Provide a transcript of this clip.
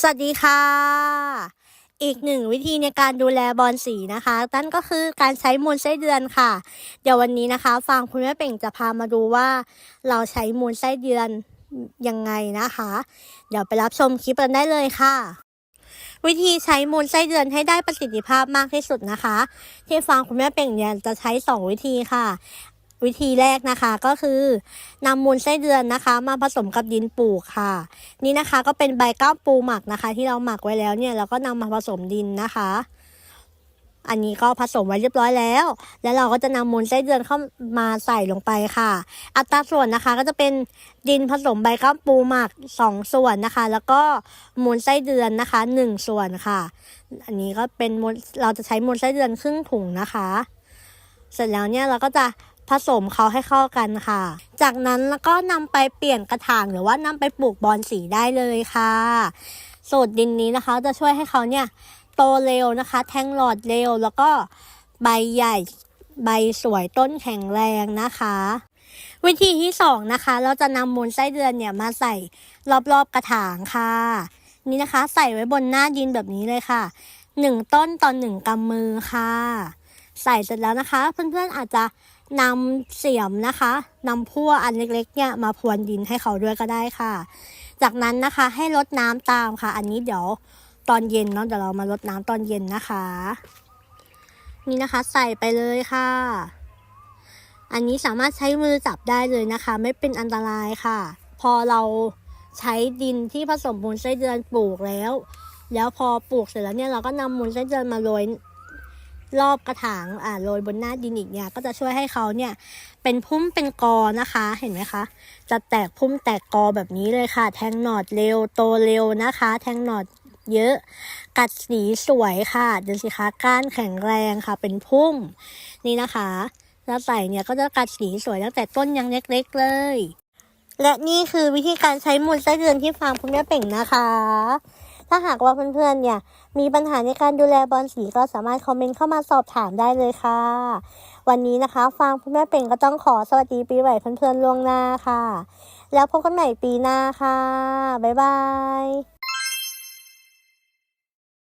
สวัสดีค่ะ อีกหนึ่งวิธีในการดูแลบอลสีนะคะนั่นก็คือการใช้มูลไส้เดือนค่ะ เดี๋ยววันนี้นะคะฟังคุณแม่เป่งจะพามาดูว่า เราใช้มูลไส้เดือนยังไงนะคะ เดี๋ยวไปรับชมคลิปกันได้เลยค่ะ วิธีใช้มูลไส้เดือนให้ได้ประสิทธิภาพมากที่สุดนะคะ ที่ฟังคุณแม่เป่งเนี่ยจะใช้สองวิธีค่ะ วิธีแรกนะคะก็คือนำมูลไส้เดือนนะคะ มาผสมกับดินปลูกค่ะ นี่นะคะก็เป็นใบก้ามปูหมักนะคะ ที่เราหมักไว้แล้วเนี่ยเราก็นำมาผสมดินนะคะ อันนี้ก็ผสมไว้เรียบร้อยแล้ว แล้วเราก็จะนำมูลไส้เดือนเข้ามาใส่ลงไปค่ะ อัตราส่วนนะคะก็จะเป็นดินผสมใบก้ามปูหมักสองส่วนนะคะ แล้วก็มูลไส้เดือนนะคะหนึ่งส่วนค่ะ อันนี้ก็เป็นมูลเราจะใช้มูลไส้เดือนครึ่งถุงนะคะ เสร็จแล้วเนี่ยเราก็จะ ผสมเขาให้เข้ากันค่ะ จากนั้นแล้วก็นำไปเปลี่ยนกระถางหรือว่านำไปปลูกบอลสีได้เลยค่ะ สูตรดินนี้นะคะ จะช่วยให้เขาเนี่ยโตเร็วนะคะ แทงหลอดเร็วแล้วก็ใบใหญ่ใบสวยต้นแข็งแรงนะคะ วิธีที่สองนะคะ เราจะนำมูลไส้เดือนเนี่ยมาใส่รอบๆกระถางค่ะ นี่นะคะ ใส่ไว้บนหน้าดินแบบนี้เลยค่ะหนึ่งต้นต่อหนึ่งกำมือค่ะ ใส่เสร็จแล้วนะคะ เพื่อนๆอาจจะนำเสียมนะคะนำพั่วอันเล็กๆเนี่ยมาพรวนดินให้เขาด้วยก็ได้ค่ะ จากนั้นนะคะให้รดน้ำตามค่ะ อันนี้เดี๋ยวตอนเย็นเนาะเดี๋ยวเรามารดน้ำตอนเย็นนะคะ นี่นะคะใส่ไปเลยค่ะ อันนี้สามารถใช้มือจับได้เลยนะคะ ไม่เป็นอันตรายค่ะ พอเราใช้ดินที่ผสมมูลไส้เดือนปลูกแล้ว แล้วพอปลูกเสร็จแล้วเนี่ยเราก็นำมูลไส้เดือนมาโรย รอบกระถางอ่าโรยบนหน้าดินอีกเนี่ยก็จะช่วยให้เขาเนี่ยเป็นพุ่มเป็นกอนะคะเห็นไหมคะจะแตกพุ่มแตกกอแบบนี้เลยค่ะ แทงหนอดเร็วโตเร็วนะคะ แทงหนอดเยอะ กัดสีสวยค่ะดูสิคะก้านแข็งแรงค่ะ เป็นพุ่มนี่นะคะแล้วใส่เนี่ยก็จะกัดสีสวยตั้งแต่ต้นยังเล็กๆเลย และนี่คือวิธีการใช้มูลไส้เดือนที่ฟาร์มคุณแม่เป่งนะคะ ถ้าหากว่าเพื่อนๆเนี่ยมีปัญหาในการดูแลบอลสีก็สามารถคอมเมนต์เข้ามาสอบถามได้เลยค่ะ วันนี้นะคะฟางคุณแม่เป่งก็ต้องขอสวัสดีปีใหม่เพื่อนๆล่วงหน้าค่ะ แล้วพบกันใหม่ปีหน้าค่ะ บ๊ายบาย